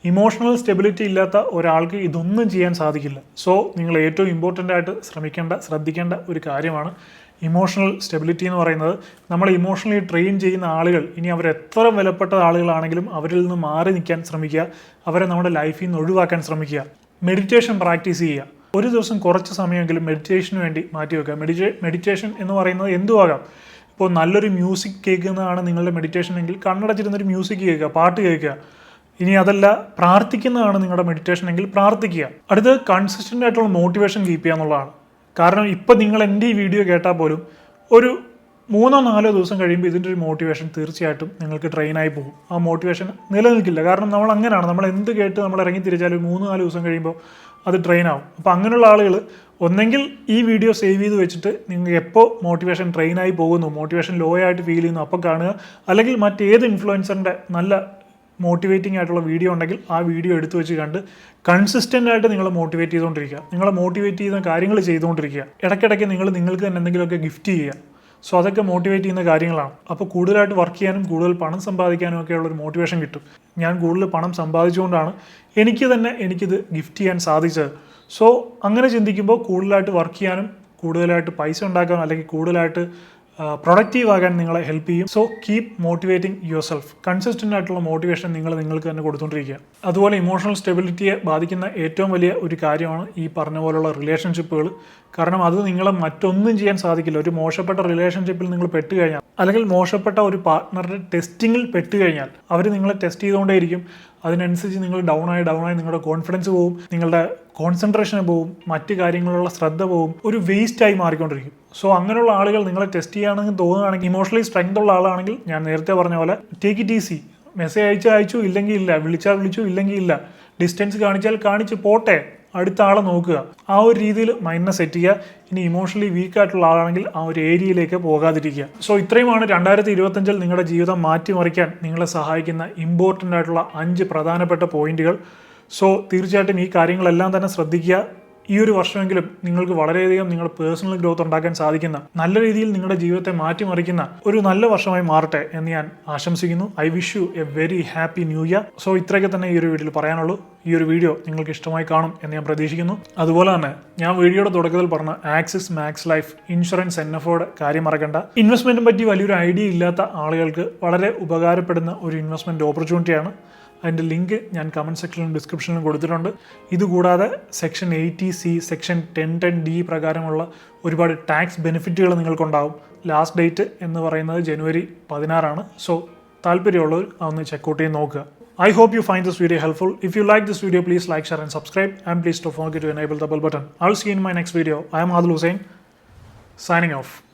ഇമോഷണൽ സ്റ്റെബിലിറ്റി ഇല്ലാത്ത ഒരാൾക്ക് ഇതൊന്നും ചെയ്യാൻ സാധിക്കില്ല. സോ നിങ്ങൾ ഏറ്റവും ഇമ്പോർട്ടന്റ് ആയിട്ട് ശ്രമിക്കേണ്ട ശ്രദ്ധിക്കേണ്ട ഒരു കാര്യമാണ് ഇമോഷണൽ സ്റ്റെബിലിറ്റി എന്ന് പറയുന്നത്. നമ്മൾ ഇമോഷണലി ട്രെയിൻ ചെയ്യുന്ന ആളുകൾ ഇനി അവർ എത്ര വിലപ്പെട്ട ആളുകളാണെങ്കിലും അവരിൽ നിന്ന് മാറി നിൽക്കാൻ ശ്രമിക്കുക. അവരെ നമ്മുടെ ലൈഫിൽ നിന്ന് ഒഴിവാക്കാൻ ശ്രമിക്കുക. മെഡിറ്റേഷൻ പ്രാക്ടീസ് ചെയ്യുക. ഒരു ദിവസം കുറച്ച് സമയമെങ്കിലും മെഡിറ്റേഷന് വേണ്ടി മാറ്റി വെക്കുക മെഡിറ്റേ മെഡിറ്റേഷൻ എന്ന് പറയുന്നത് എന്തുവാകാം? ഇപ്പോൾ നല്ലൊരു മ്യൂസിക് കേൾക്കുന്നതാണ് നിങ്ങളുടെ മെഡിറ്റേഷൻ എങ്കിൽ കണ്ണടച്ചിരുന്നൊരു മ്യൂസിക് കേൾക്കുക പാട്ട് കേൾക്കുക. ഇനി അതല്ല പ്രാർത്ഥിക്കുന്നതാണ് നിങ്ങളുടെ മെഡിറ്റേഷൻ എങ്കിൽ പ്രാർത്ഥിക്കുക. അടുത്ത് കൺസിസ്റ്റന്റ് ആയിട്ടുള്ള മോട്ടിവേഷൻ കീപ്പ് ചെയ്യുക എന്നുള്ളതാണ്. കാരണം ഇപ്പം നിങ്ങൾ എന്റെ ഈ വീഡിയോ കേട്ടാൽ പോലും ഒരു മൂന്നോ നാലോ ദിവസം കഴിയുമ്പോൾ ഇതിന്റെ ഒരു മോട്ടിവേഷൻ തീർച്ചയായിട്ടും നിങ്ങൾക്ക് ട്രെയിനായി പോകും. ആ മോട്ടിവേഷൻ നിലനിൽക്കില്ല. കാരണം നമ്മൾ അങ്ങനെയാണ്. നമ്മൾ എന്ത് കേട്ട് നമ്മൾ ഇറങ്ങി തിരിച്ചാലും മൂന്ന് നാല് ദിവസം കഴിയുമ്പോൾ അത് ട്രെയിൻ ആവും. അപ്പോൾ അങ്ങനെയുള്ള ആളുകൾ ഒന്നെങ്കിൽ ഈ വീഡിയോ സേവ് ചെയ്ത് വെച്ചിട്ട് നിങ്ങൾ എപ്പോൾ മോട്ടിവേഷൻ ട്രെയിനായി പോകുന്നു മോട്ടിവേഷൻ ലോ ആയിട്ട് ഫീൽ ചെയ്യുന്നു അപ്പോൾ കാണുക. അല്ലെങ്കിൽ മറ്റേത് ഇൻഫ്ലുവൻസറിന്റെ നല്ല മോട്ടിവേറ്റിംഗ് ആയിട്ടുള്ള വീഡിയോ ഉണ്ടെങ്കിൽ ആ വീഡിയോ എടുത്തു വെച്ച് കണ്ട് കൺസിസ്റ്റന്റ് ആയിട്ട് നിങ്ങളെ മോട്ടിവേറ്റ് ചെയ്തുകൊണ്ടിരിക്കുക. നിങ്ങളെ മോട്ടിവേറ്റ് ചെയ്യുന്ന കാര്യങ്ങൾ ചെയ്തുകൊണ്ടിരിക്കുക. ഇടയ്ക്കിടയ്ക്ക് നിങ്ങൾ നിങ്ങൾക്ക് തന്നെ എന്തെങ്കിലുമൊക്കെ ഗിഫ്റ്റ് ചെയ്യുക. സോ അതൊക്കെ മോട്ടിവേറ്റ് ചെയ്യുന്ന കാര്യങ്ങളാണ്. അപ്പോൾ കൂടുതലായിട്ട് വർക്ക് ചെയ്യാനും കൂടുതൽ പണം സമ്പാദിക്കാനും ഒക്കെ ഉള്ള ഒരു മോട്ടിവേഷൻ കിട്ടും. ഞാൻ കൂടുതൽ പണം സമ്പാദിച്ചുകൊണ്ടാണ് എനിക്ക് തന്നെ എനിക്കിത് ഗിഫ്റ്റ് ചെയ്യാൻ സാധിച്ചത്. സോ അങ്ങനെ ചിന്തിക്കുമ്പോൾ കൂടുതലായിട്ട് വർക്ക് ചെയ്യാനും കൂടുതലായിട്ട് പൈസ ഉണ്ടാക്കാനും അല്ലെങ്കിൽ കൂടുതലായിട്ട് പ്രൊഡക്റ്റീവ് ആകാൻ നിങ്ങളെ ഹെൽപ്പ് ചെയ്യും. So keep motivating yourself consistent ആയിട്ടുള്ള മോട്ടിവേഷൻ നിങ്ങൾ നിങ്ങൾക്ക് തന്നെ കൊടുത്തുകൊണ്ടിരിക്കുക അതുപോലെ ഇമോഷണൽ സ്റ്റെബിലിറ്റിയെ ബാധിക്കുന്ന ഏറ്റവും വലിയ ഒരു കാര്യമാണ് ഈ പറഞ്ഞ പോലുള്ള റിലേഷൻഷിപ്പുകൾ കാരണം അത് നിങ്ങളെ മറ്റൊന്നും ചെയ്യാൻ സാധിക്കില്ല. ഒരു മോശപ്പെട്ട റിലേഷൻഷിപ്പിൽ നിങ്ങൾ പെട്ട് കഴിഞ്ഞാൽ അല്ലെങ്കിൽ മോശപ്പെട്ട ഒരു പാർട്ട്ണറുടെ ടെസ്റ്റിങ്ങിൽ പെട്ട് കഴിഞ്ഞാൽ അവർ നിങ്ങളെ ടെസ്റ്റ് ചെയ്തുകൊണ്ടേയിരിക്കും. അതിനനുസരിച്ച് നിങ്ങൾ ഡൗൺ ആയി ഡൗൺ ആയി നിങ്ങളുടെ കോൺഫിഡൻസ് പോവും നിങ്ങളുടെ കോൺസെൻട്രേഷൻ പോവും മറ്റ് കാര്യങ്ങളുള്ള ശ്രദ്ധ പോവും ഒരു വേസ്റ്റായി മാറിക്കൊണ്ടിരിക്കും. സോ അങ്ങനെയുള്ള ആളുകൾ നിങ്ങളെ ടെസ്റ്റ് ചെയ്യുകയാണെങ്കിൽ തോന്നുകയാണെങ്കിൽ ഇമോഷണലി സ്ട്രെങ്ത് ഉള്ള ആളാണെങ്കിൽ ഞാൻ നേരത്തെ പറഞ്ഞ പോലെ ടേക്ക് ഇറ്റ് ഈസി മെസ്സേജ് അയച്ചാൽ അയച്ചു ഇല്ലെങ്കിൽ ഇല്ല. വിളിച്ചാൽ വിളിച്ചു ഇല്ലെങ്കിൽ ഇല്ല. ഡിസ്റ്റൻസ് കാണിച്ചാൽ കാണിച്ച് പോട്ടെ. അടുത്ത ആളെ നോക്കുക. ആ ഒരു രീതിയിൽ മൈൻഡിനെ സെറ്റ് ചെയ്യുക. ഇനി ഇമോഷണലി വീക്ക് ആയിട്ടുള്ള ആളാണെങ്കിൽ ആ ഒരു ഏരിയയിലേക്ക് പോകാതിരിക്കുക. സോ ഇത്രയുമാണ് രണ്ടായിരത്തി ഇരുപത്തഞ്ചിൽ നിങ്ങളുടെ ജീവിതം മാറ്റിമറിക്കാൻ നിങ്ങളെ സഹായിക്കുന്ന ഇമ്പോർട്ടന്റ് ആയിട്ടുള്ള അഞ്ച് പ്രധാനപ്പെട്ട പോയിന്റുകൾ സോ തീർച്ചയായിട്ടും ഈ കാര്യങ്ങളെല്ലാം തന്നെ ശ്രദ്ധിക്കുക. ഈ ഒരു വർഷമെങ്കിലും നിങ്ങൾക്ക് വളരെയധികം നിങ്ങളുടെ പേഴ്സണൽ ഗ്രോത്ത് ഉണ്ടാക്കാൻ സാധിക്കുന്ന നല്ല രീതിയിൽ നിങ്ങളുടെ ജീവിതത്തെ മാറ്റിമറിക്കുന്ന ഒരു നല്ല വർഷമായി മാറട്ടെ എന്ന് ഞാൻ ആശംസിക്കുന്നു. I wish you a very happy new year so ഇത്രയൊക്കെ തന്നെ ഈ ഒരു വീഡിയോയിൽ പറയാനുള്ളൂ. ഈ ഒരു വീഡിയോ നിങ്ങൾക്ക് ഇഷ്ടമായി കാണും എന്ന് ഞാൻ പ്രതീക്ഷിക്കുന്നു. അതുപോലെ തന്നെ ഞാൻ വീഡിയോയുടെ തുടക്കത്തിൽ പറഞ്ഞ Axis Max Life insurance N എഫോയുടെ കാര്യം മറക്കണ്ട. ഇൻവെസ്റ്റ്മെന്റിനെ പറ്റി വലിയൊരു ഐഡിയ ഇല്ലാത്ത ആളുകൾക്ക് വളരെ ഉപകാരപ്പെടുന്ന ഒരു ഇൻവെസ്റ്റ്മെന്റ് ഓപ്പർച്യൂണിറ്റിയാണ് അതിന്റെ ലിങ്ക് ഞാൻ കമന്റ് സെക്ഷനിലും ഡിസ്ക്രിപ്ഷനിലും കൊടുത്തിട്ടുണ്ട്. ഇതുകൂടാതെ section eighty C section ten ten D പ്രകാരമുള്ള ഒരുപാട് ടാക്സ് ബെനിഫിറ്റുകൾ നിങ്ങൾക്കുണ്ടാവും. ലാസ്റ്റ് ഡേറ്റ് എന്ന് പറയുന്നത് ജനുവരി പതിനാറാണ്. സോ താല്പര്യമുള്ളവർ അതൊന്ന് ചെക്കൗട്ട് ചെയ്ത് നോക്കുക. I hope you find this video helpful if you like this video please like share and subscribe and please to phone to enable the bell button I see see in my next video I'm Adil Hussain signing off